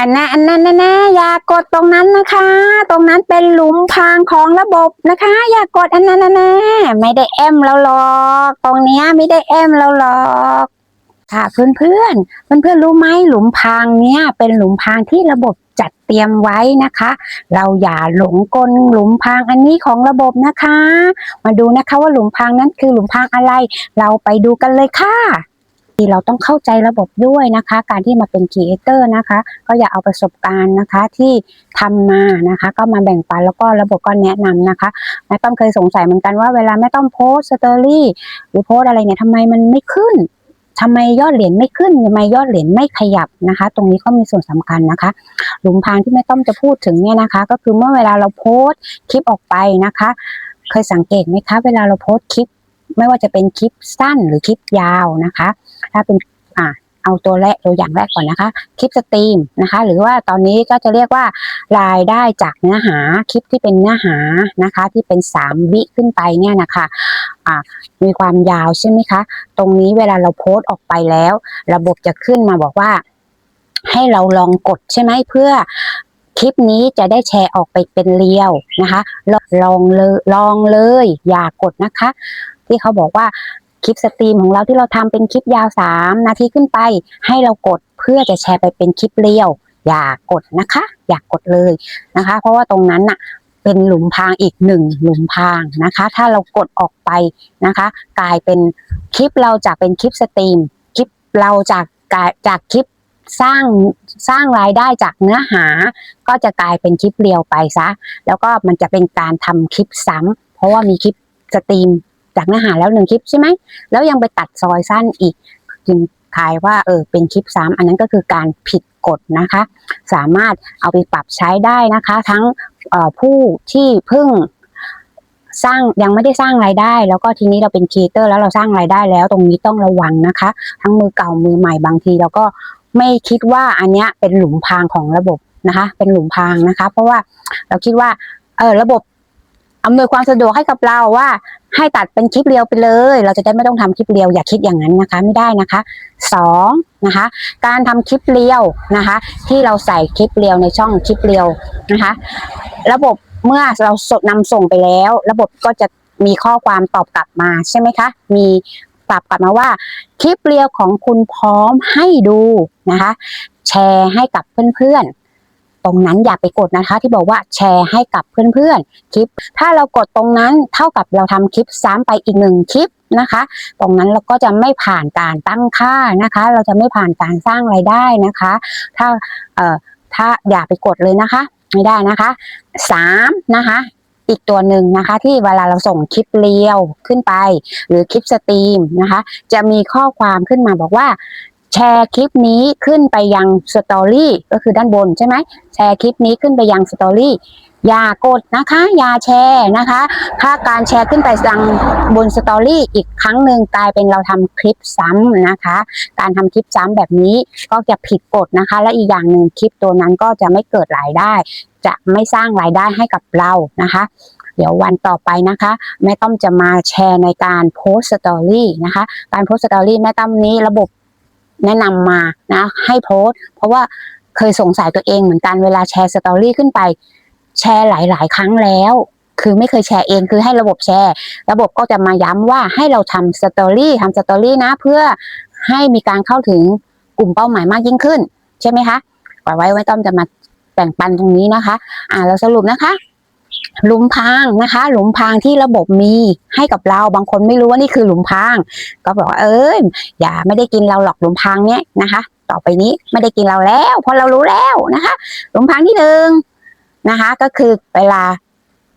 อันนั้นอันนั้นแน่ๆอย่ากดตรงนั้นนะคะ ตรงนั้นเป็นหลุมพรางของระบบนะคะ อย่ากดอันนั้นแน่ๆไม่ได้แอมแล้วหรอก ตรงเนี้ยไม่ได้แอมแล้วหรอกค่ะเพื่อนเพื่อนเพื่อนเพื่อนรู้ไหมหลุมพรางเนี้ยเป็นหลุมพรางที่ระบบจัดเตรียมไว้นะคะ เราอย่าหลงกลหลุมพรางอันนี้ของระบบนะคะ มาดูนะคะว่าหลุมพรางนั้นคือหลุมพรางอะไร เราไปดูกันเลยค่ะ ที่เราต้องเข้าใจระบบด้วยนะคะ การที่มาเป็นครีเอเตอร์นะคะ ก็อย่าเอาประสบการณ์นะคะที่ทำมานะคะ ก็มาแบ่งปันแล้วก็ระบบก็แนะนำนะคะแม่ต้อมเคยสงสัยเหมือนกันว่าเวลาแม่ต้อมโพสสตอรี่หรือโพสอะไรเนี่ยทำไมมันไม่ขึ้นทำไมยอดเหรียญไม่ขึ้นทำไมยอดเหรียญไม่ขยับนะคะ ตรงนี้ก็มีส่วนสำคัญนะคะ หลุมพรางที่แม่ต้อมจะพูดถึงเนี่ยนะคะ ก็คือเมื่อเวลาเราโพสต์คลิปออกไปนะคะ เคยสังเกตไหมคะ เวลาเราโพสต์คลิป ไม่ว่าจะเป็นคลิปสั้นหรือคลิปยาวนะคะ ถ้าเป็นอ่าเอาตัวแรกตัวอย่างแรกก่อนนะคะ คลิปสตรีมนะคะ หรือว่าตอนนี้ก็จะเรียกว่ารายได้จากเนื้อหาคลิปที่เป็นเนื้อหานะคะ ที่เป็น 3 วิขึ้นไปเนี่ยนะคะอ่ามีความยาวใช่ไหมคะ ตรงนี้เวลาเราโพสต์ออกไปแล้ว ระบบจะขึ้นมาบอกว่า ให้เราลองกดใช่ไหมเพื่อคลิปนี้จะได้แชร์ออกไปเป็นเรียวนะคะ ลองลองเลยลองเลย อย่ากดนะคะ ที่เขาบอกว่า คลิปสตรีมของเราที่เราทำเป็นคลิปยาวสามนาทีขึ้นไป ให้เรากดเพื่อจะแชร์ไปเป็นคลิปเรียว อย่ากดนะคะ อย่ากดเลยนะคะ เพราะว่าตรงนั้นน่ะเป็นหลุมพรางอีกหนึ่งหลุมพรางนะคะ ถ้าเรากดออกไปนะคะ กลายเป็นคลิปเราจากเป็นคลิปสตรีมคลิปเราจากจากคลิปสร้างสร้างรายได้จากเนื้อหา ก็จะกลายเป็นคลิปเรียวไปซะ แล้วก็มันจะเป็นการทำคลิปซ้ำเพราะว่ามีคลิปสตรีม จากเนื้อหาแล้วหนึ่งคลิปใช่ไหมแล้วยังไปตัดซอยสั้นอีกจึงทายว่าเออเป็นคลิปซ้ำอันนั้นก็คือการผิดกฎนะคะ สามารถเอาไปปรับใช้ได้นะคะ ทั้งออผู้ที่เพิ่งสร้างยังไม่ได้สร้างรายได้ แล้วก็ทีนี้เราเป็นครีเอเตอร์แล้วเราสร้างรายได้แล้วตรงนี้ต้องระวังนะคะ ทั้งมือเก่ามือใหม่บางทีเราก็ไม่คิดว่าอันเนี้ยเป็นหลุมพรางของระบบนะคะ เป็นหลุมพรางนะคะ เพราะว่าเราคิดว่าเออระบบ อำนวยความสะดวกให้กับเราว่า ให้ตัดเป็นคลิปเรียวไปเลย เราจะได้ไม่ต้องทำคลิปเรียวอย่าคิดอย่างนั้นนะคะไม่ได้นะคะสองนะคะ การทำคลิปเรียวนะคะ ที่เราใส่คลิปเรียวในช่องคลิปเรียวนะคะ ระบบเมื่อเราสดนำส่งไปแล้ว ระบบก็จะมีข้อความตอบกลับมาใช่ไหมคะ มีตอบกลับมาว่า คลิปเรียวของคุณพร้อมให้ดูนะคะ แชร์ให้กับเพื่อนๆ ตรงนั้นอย่าไปกดนะคะ ที่บอกว่าแชร์ให้กับเพื่อนๆคลิป ถ้าเรากดตรงนั้นเท่ากับเราทำคลิปซ้ำไปอีกหนึ่งคลิปนะคะ ตรงนั้นเราก็จะไม่ผ่านการตั้งค่านะคะ เราจะไม่ผ่านการสร้างรายได้นะคะ ถ้าเอ่อถ้าอย่าไปกดเลยนะคะ ไม่ได้นะคะสามนะคะอีกตัวหนึ่งนะคะที่เวลาเราส่งคลิปเรียวขึ้นไป หรือคลิปสตรีมนะคะ จะมีข้อความขึ้นมาบอกว่า แชร์คลิปนี้ขึ้นไปยังสตอรี่ก็คือด้านบนใช่ไหมแชร์คลิปนี้ขึ้นไปยังสตอรี่อย่ากดนะคะอย่าแชร์นะคะ ถ้าการแชร์ขึ้นไปยังบนสตอรี่อีกครั้งหนึ่งกลายเป็นเราทำคลิปซ้ำนะคะ การทำคลิปซ้ำแบบนี้ก็จะผิดกฎนะคะ และอีกอย่างหนึ่งคลิปตัวนั้นก็จะไม่เกิดรายได้ จะไม่สร้างรายได้ให้กับเรานะคะ เดี๋ยววันต่อไปนะคะแม่ต้อมจะมาแชร์ในการโพสสตอรี่นะคะ การโพสสตอรี่แม่ต้อมนี้ระบบ แนะนำมานะให้โพสต์ เพราะว่าเคยสงสัยตัวเองเหมือนกันเวลาแชร์สตอรี่ขึ้นไป แชร์หลาย ๆ ครั้งแล้ว คือไม่เคยแชร์เองคือให้ระบบแชร์ ระบบก็จะมาย้ำว่าให้เราทำสตอรี่ทำสตอรี่นะ เพื่อให้มีการเข้าถึงกลุ่มเป้าหมายมากยิ่งขึ้น ใช่ไหมคะกว่าไว้ไว้ต้อมจะมาแบ่งปันตรงนี้นะคะ อ่าเราสรุปนะคะ หลุมพรางนะคะ หลุมพรางที่ระบบมีให้กับเราบางคนไม่รู้ว่านี่คือหลุมพราง ก็บอกว่าเอ้ยอย่าไม่ได้กินเราหรอกหลุมพรางเนี้ยนะคะ ต่อไปนี้ไม่ได้กินเราแล้วเพราะเรารู้แล้วนะคะ หลุมพรางที่หนึ่งนะคะ ก็คือเวลา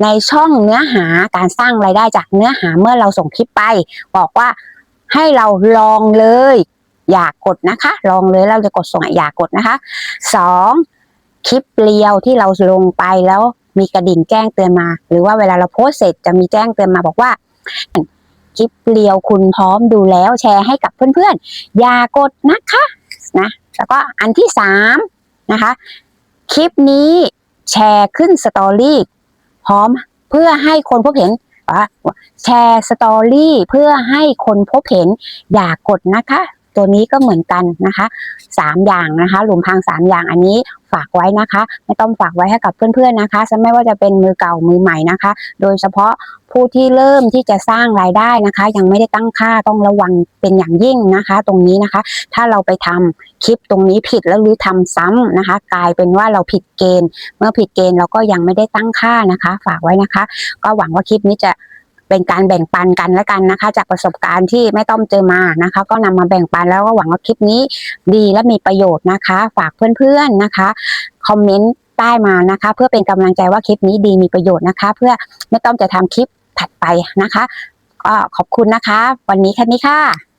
ในช่องเนื้อหาการสร้างรายได้จากเนื้อหาเมื่อเราส่งคลิปไป บอกว่าให้เราลองเลย อย่ากกดนะคะ ลองเลยเราจะกดส่งอย่ากดนะคะสองคลิปเรียวที่เราลงไปแล้ว มีกระดิ่งแจ้งเตือนมา หรือว่าเวลาเราโพสเสร็จจะมีแจ้งเตือนมาบอกว่าคลิปเรียวคุณพร้อมดูแล้วแชร์ให้กับเพื่อนๆ อย่ากดนะคะนะแล้วก็อันที่สามนะคะ คลิปนี้แชร์ขึ้นสตอรี่พร้อมเพื่อให้คนพบเห็นว่าแชร์สตอรี่เพื่อให้คนพบเห็น อย่ากดนะคะ ตัวนี้ก็เหมือนกันนะคะสามอย่างนะคะหลุมพรางสามอย่างอันนี้ ฝากไว้นะคะ ไม่ต้องฝากไว้ให้กับเพื่อนๆนะคะไม่ว่าจะเป็นมือเก่ามือใหม่นะคะ โดยเฉพาะผู้ที่เริ่มที่จะสร้างรายได้นะคะ ยังไม่ได้ตั้งค่าต้องระวังเป็นอย่างยิ่งนะคะ ตรงนี้นะคะ ถ้าเราไปทำคลิปตรงนี้ผิดแล้วหรือทำซ้ำนะคะ กลายเป็นว่าเราผิดเกณฑ์ เมื่อผิดเกณฑ์เราก็ยังไม่ได้ตั้งค่านะคะ ฝากไว้นะคะ ก็หวังว่าคลิปนี้จะ เป็นการแบ่งปันกันแล้วกันนะคะ จากประสบการณ์ที่แม่ต้อมเจอมานะคะ ก็นำมาแบ่งปันแล้วก็หวังว่าคลิปนี้ดีและมีประโยชน์นะคะ ฝากเพื่อนๆนะคะคอมเมนต์ใต้มานะคะ เพื่อเป็นกำลังใจว่าคลิปนี้ดีมีประโยชน์นะคะ เพื่อแม่ต้อมจะทำคลิปถัดไปนะคะก็ขอบคุณนะคะ วันนี้แค่นี้ค่ะ